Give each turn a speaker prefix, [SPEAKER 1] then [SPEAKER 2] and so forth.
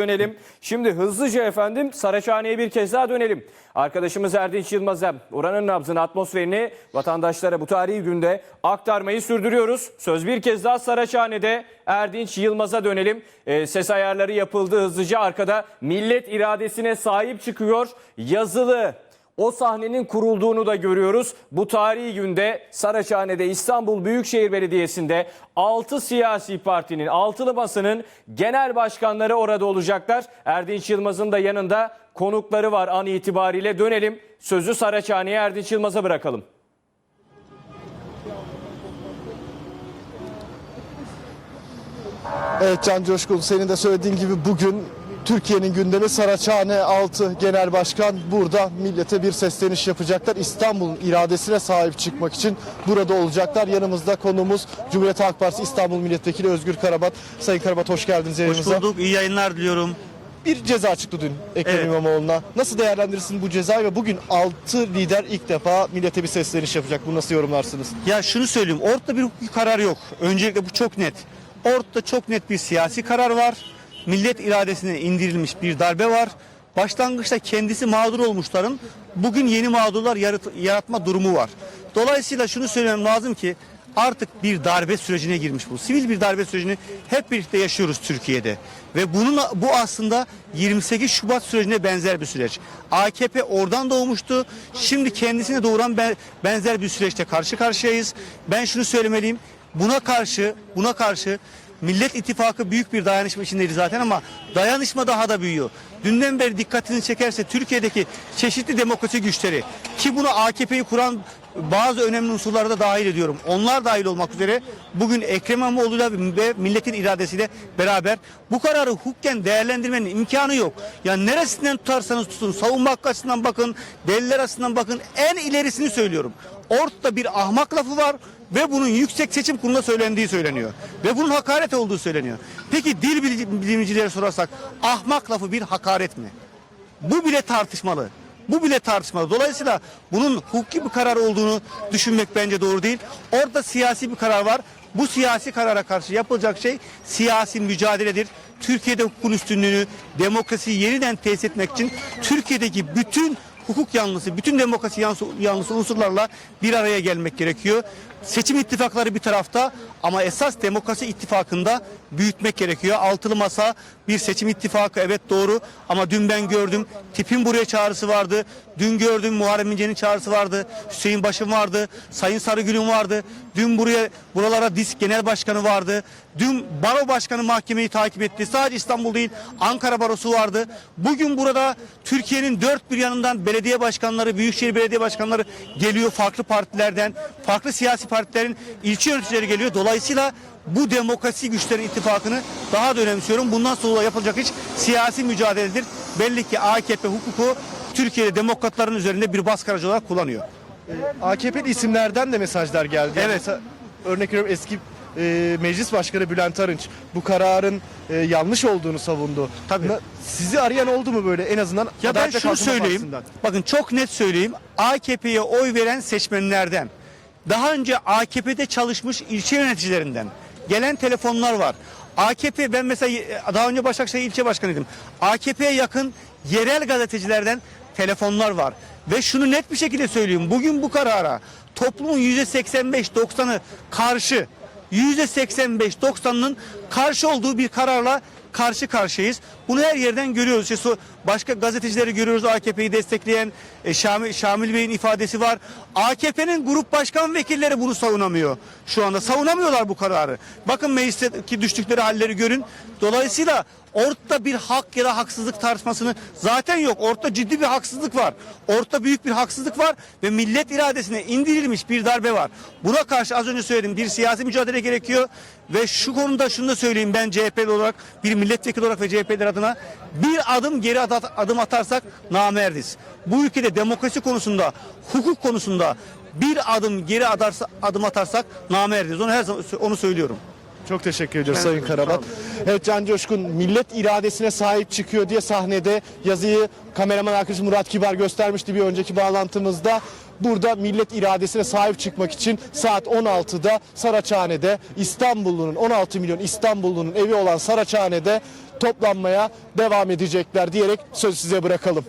[SPEAKER 1] dönelim. Şimdi hızlıca efendim Saraçhane'ye bir kez daha dönelim. Arkadaşımız Erdinç Yılmaz'a oranın nabzını, atmosferini vatandaşlara bu tarihi günde aktarmayı sürdürüyoruz. Söz bir kez daha Saraçhane'de Erdinç Yılmaz'a dönelim. Ee, ses ayarları yapıldı hızlıca arkada millet iradesine sahip çıkıyor. Yazılı o sahnenin kurulduğunu da görüyoruz. Bu tarihi günde Saraçhane'de İstanbul Büyükşehir Belediyesi'nde 6 siyasi partinin, altılı basının genel başkanları orada olacaklar. Erdinç Yılmaz'ın da yanında konukları var an itibariyle. Dönelim sözü Saraçhane'ye Erdinç Yılmaz'a bırakalım.
[SPEAKER 2] Evet Can Coşkun senin de söylediğin gibi bugün Türkiye'nin gündemi Saraçhane 6 Genel Başkan burada millete bir sesleniş yapacaklar. İstanbul'un iradesine sahip çıkmak için burada olacaklar. Yanımızda konuğumuz Cumhuriyet Halk Partisi İstanbul Milletvekili Özgür Karabat. Sayın Karabat hoş geldiniz
[SPEAKER 3] Hoş
[SPEAKER 2] yayınımıza.
[SPEAKER 3] bulduk. İyi yayınlar diliyorum.
[SPEAKER 2] Bir ceza çıktı dün Ekrem
[SPEAKER 3] Evet.
[SPEAKER 2] İmamoğlu'na. Nasıl değerlendirirsin bu cezayı ve bugün 6 lider ilk defa millete bir sesleniş yapacak. Bunu nasıl yorumlarsınız?
[SPEAKER 3] Ya şunu söyleyeyim. Ortada bir hukuki karar yok. Öncelikle bu çok net. Ortada çok net bir siyasi karar var. Millet iradesine indirilmiş bir darbe var. Başlangıçta kendisi mağdur olmuşların bugün yeni mağdurlar yarat- yaratma durumu var. Dolayısıyla şunu söylemem lazım ki artık bir darbe sürecine girmiş bu. Sivil bir darbe sürecini hep birlikte yaşıyoruz Türkiye'de. Ve bunun bu aslında 28 Şubat sürecine benzer bir süreç. AKP oradan doğmuştu. Şimdi kendisine doğuran be- benzer bir süreçte karşı karşıyayız. Ben şunu söylemeliyim. Buna karşı buna karşı Millet İttifakı büyük bir dayanışma içindeydi zaten ama dayanışma daha da büyüyor. Dünden beri dikkatini çekerse Türkiye'deki çeşitli demokrasi güçleri ki bunu AKP'yi kuran bazı önemli unsurları da dahil ediyorum. Onlar dahil olmak üzere bugün Ekrem İmamoğlu'yla ve milletin iradesiyle beraber bu kararı hukuken değerlendirmenin imkanı yok. Yani neresinden tutarsanız tutun savunma hakkı açısından bakın, deliller açısından bakın en ilerisini söylüyorum. Ortada bir ahmak lafı var ve bunun yüksek seçim kurulunda söylendiği söyleniyor. Ve bunun hakaret olduğu söyleniyor. Peki dil bilim- bilimcilere sorarsak ahmak lafı bir hakaret mi? Bu bile tartışmalı. Bu bile tartışmalı. Dolayısıyla bunun hukuki bir karar olduğunu düşünmek bence doğru değil. Orada siyasi bir karar var. Bu siyasi karara karşı yapılacak şey siyasi mücadeledir. Türkiye'de hukukun üstünlüğünü, demokrasiyi yeniden tesis etmek için Türkiye'deki bütün hukuk yanlısı, bütün demokrasi yanlısı unsurlarla bir araya gelmek gerekiyor. Seçim ittifakları bir tarafta ama esas demokrasi ittifakında büyütmek gerekiyor. Altılı masa bir seçim ittifakı evet doğru ama dün ben gördüm tipin buraya çağrısı vardı. Dün gördüm Muharrem İnce'nin çağrısı vardı. Hüseyin Başım vardı. Sayın Sarıgül'ün vardı. Dün buraya buralara disk genel başkanı vardı. Dün baro başkanı mahkemeyi takip etti. Sadece İstanbul değil Ankara barosu vardı. Bugün burada Türkiye'nin dört bir yanından belediye başkanları, büyükşehir belediye başkanları geliyor farklı partilerden. Farklı siyasi partilerin ilçe yöneticileri geliyor. Dolayısıyla bu demokrasi güçlerin ittifakını daha da önemsiyorum. Bundan sonra yapılacak iş siyasi mücadeledir. Belli ki AKP hukuku Türkiye'de demokratların üzerinde bir baskı aracı olarak kullanıyor.
[SPEAKER 2] AKP'li isimlerden de mesajlar geldi. Yani
[SPEAKER 3] Evet.
[SPEAKER 2] mesela örnek veriyorum eski e, meclis başkanı Bülent Arınç bu kararın e, yanlış olduğunu savundu.
[SPEAKER 3] Tabii.
[SPEAKER 2] Na- Sizi arayan oldu mu böyle en azından?
[SPEAKER 3] Ya ben şunu söyleyeyim. Bakın çok net söyleyeyim. AKP'ye oy veren seçmenlerden, daha önce AKP'de çalışmış ilçe yöneticilerinden gelen telefonlar var. AKP ben mesela e, daha önce Başakşehir ilçe başkanıydım. AKP'ye yakın yerel gazetecilerden telefonlar var. Ve şunu net bir şekilde söyleyeyim. Bugün bu karara toplumun %85-90'ı karşı %85-90'ın karşı olduğu bir kararla karşı karşıyayız. Bunu her yerden görüyoruz. İşte başka gazetecileri görüyoruz AKP'yi destekleyen e, Şamil, Şamil Bey'in ifadesi var. AKP'nin grup başkan vekilleri bunu savunamıyor. Şu anda savunamıyorlar bu kararı. Bakın meclisteki düştükleri halleri görün. Dolayısıyla ortada bir hak ya da haksızlık tartışmasını zaten yok. Ortada ciddi bir haksızlık var. Ortada büyük bir haksızlık var ve millet iradesine indirilmiş bir darbe var. Buna karşı az önce söyledim bir siyasi mücadele gerekiyor ve şu konuda şunu da söyleyeyim ben CHP'li olarak bir milletvekili olarak ve CHP'ler adına bir adım geri at- adım atarsak namerdiz. Bu ülkede demokrasi konusunda, hukuk konusunda bir adım geri adarsa, adım atarsak namerdiz. Onu her zaman onu söylüyorum.
[SPEAKER 2] Çok teşekkür ediyoruz Sayın Karabat. Evet Can Coşkun millet iradesine sahip çıkıyor diye sahnede yazıyı kameraman arkadaşım Murat Kibar göstermişti bir önceki bağlantımızda. Burada millet iradesine sahip çıkmak için saat 16'da Saraçhane'de İstanbullunun 16 milyon İstanbullunun evi olan Saraçhane'de toplanmaya devam edecekler diyerek söz size bırakalım.